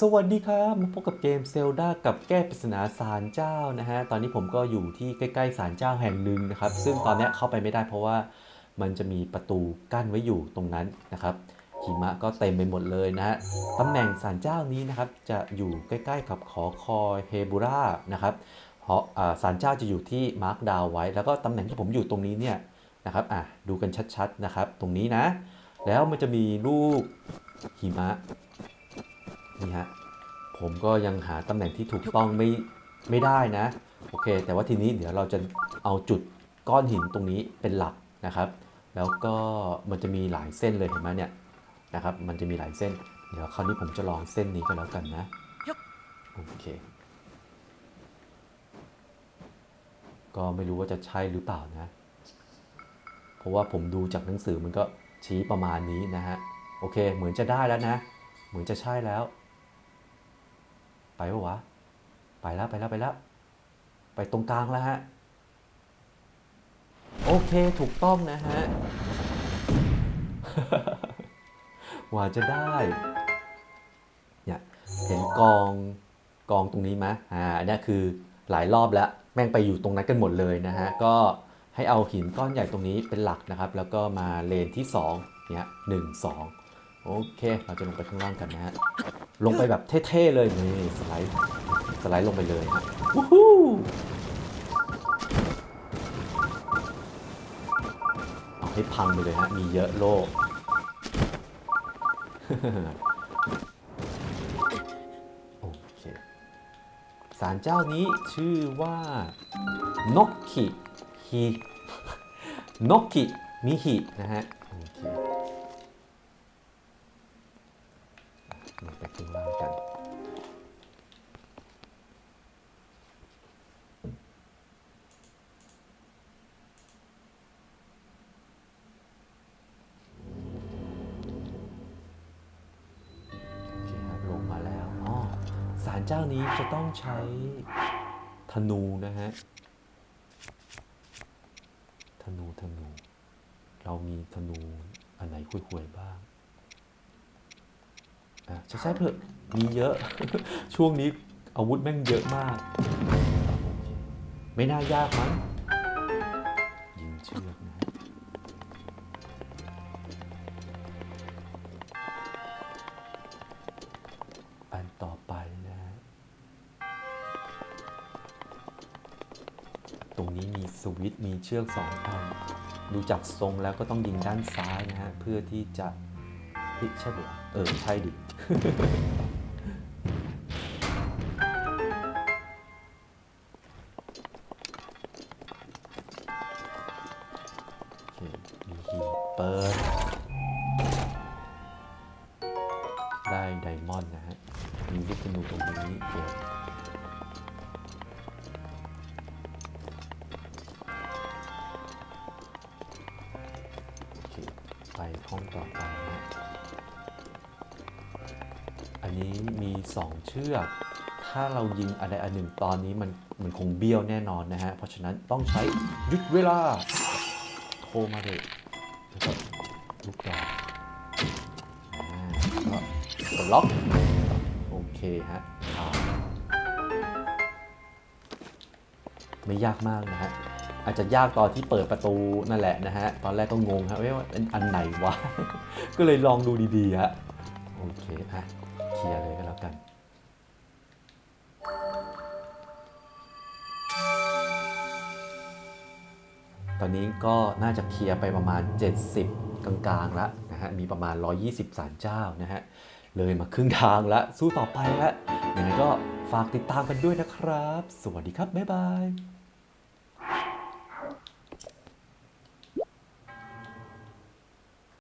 สวัสดีครับมาพบกับเกมเซลดากับแก้ปริศนาศาลเจ้านะฮะตอนนี้ผมก็อยู่ที่ใกล้ๆศาลเจ้าแห่งหนึ่งนะครับ ซึ่งตอนนี้เข้าไปไม่ได้เพราะว่ามันจะมีประตูกั้นไว้อยู่ตรงนั้นนะครับหิมะก็เต็มไปหมดเลยนะฮะตำแหน่งศาลเจ้านี้นะครับจะอยู่ใกล้ๆกับขอคอยเฮบูรานะครับเพราะอ่าศาลเจ้าจะอยู่ที่มาร์คดาวไว้ แล้วก็ตำแหน่งที่ผมอยู่ตรงนี้เนี่ยนะครับอะดูกันชัดๆนะครับ ตรงนี้นะ แล้วมันจะมีลูกหิมะ นี่ฮะผมก็ยังหาตำแหน่งที่ถูกต้องไม่ไม่ได้นะ โอเค แต่ว่าทีนี้เดี๋ยวเราจะเอาจุดก้อนหินตรงนี้เป็นหลักนะครับ แล้วก็มันจะมีหลายเส้นเลยเห็นไหมเนี่ยนะครับ มันจะมีหลายเส้น เดี๋ยวคราวนี้ผมจะลองเส้นนี้ก็แล้วกันนะ โอเค ก็ไม่รู้ว่าจะใช่หรือเปล่านะ เพราะว่าผมดูจากหนังสือมันก็ชี้ประมาณนี้นะฮะ โอเค เหมือนจะได้แล้วนะ เหมือนจะใช่แล้ว ไปปะวะ ไปแล้วไปแล้วไปแล้ว ไปตรงกลางแล้วฮะ โอเคถูกต้องนะฮะว่าจะได้เนี่ยเห็นกองกองตรงนี้ไหมอ่าเนี้ยคือหลายรอบแล้วแม่งไปอยู่ตรงนั้นกันหมดเลยนะฮะ ก็ให้เอาหินก้อนใหญ่ตรงนี้เป็นหลักนะครับ แล้วก็มาเลนที่2เนี่ยหนึ่งสองโอเค เราจะลงไปข้างล่างกันนะฮะ ลงไปแบบเท่ๆเลยนี่สไลด์สไลด์ลงไปเลยฮะวู้ฮู้เอาให้พังไปเลยฮะมีเยอะโลกโอเคศาลเจ้านี้ชื่อว่านกขิฮินกขิมิหินะฮะโอเค ไปข้างล่างกัน โอเคครับ ลงมาแล้วอ๋อศาลเจ้านี้จะต้องใช้ธนูนะฮะ ธนูธนู เรามีธนูอันไหนคุยๆบ้าง อะใช่ใช่เถอะมีเยอะ ช่วงนี้อาวุธแม่งเยอะมาก ไม่น่ายากมั้งยิงเชือกนะอันต่อไปนะฮะตรงนี้มีสวิตช์มีเชือกสองอันดูจากทรงแล้วก็ต้องยิงด้านซ้ายนะฮะ เพื่อที่จะเฮ้ยใช่ปะวะเออ ใช่ดิ มีหีบเปิดได้ไดมอนด์นะฮะ มีลูกธนูตรงนี้เก็บโอเคไปห้องต่อไปนะ อันนี้มี 2 เชือก ถ้าเรายิงอะไรอันหนึ่งตอนนี้มันมันคงเบี้ยวแน่นอนนะฮะ เพราะฉะนั้นต้องใช้หยุดเวลา โทรมาเลยลูกดอกก็กดล็อก โอเคฮะ ไม่ยากมากนะฮะ อาจจะยากตอนที่เปิดประตูนั่นแหละนะฮะ ตอนแรกก็งงฮะว่าเป็นอันไหนวะ ก็เลยลองดูดีๆฮะ โอเคอะ ลียร์เลยก็แล้วกัน ตอนนี้ก็น่าจะเคลียร์ไปประมาณ 70 กลางๆแล้วนะฮะ มีประมาณ 120สารเจ้านะฮะ เลยมาครึ่งทางแล้ว สู้ต่อไปฮะยังไงก็ฝากติดตามกันด้วยนะครับ สวัสดีครับ บ๊ายบาย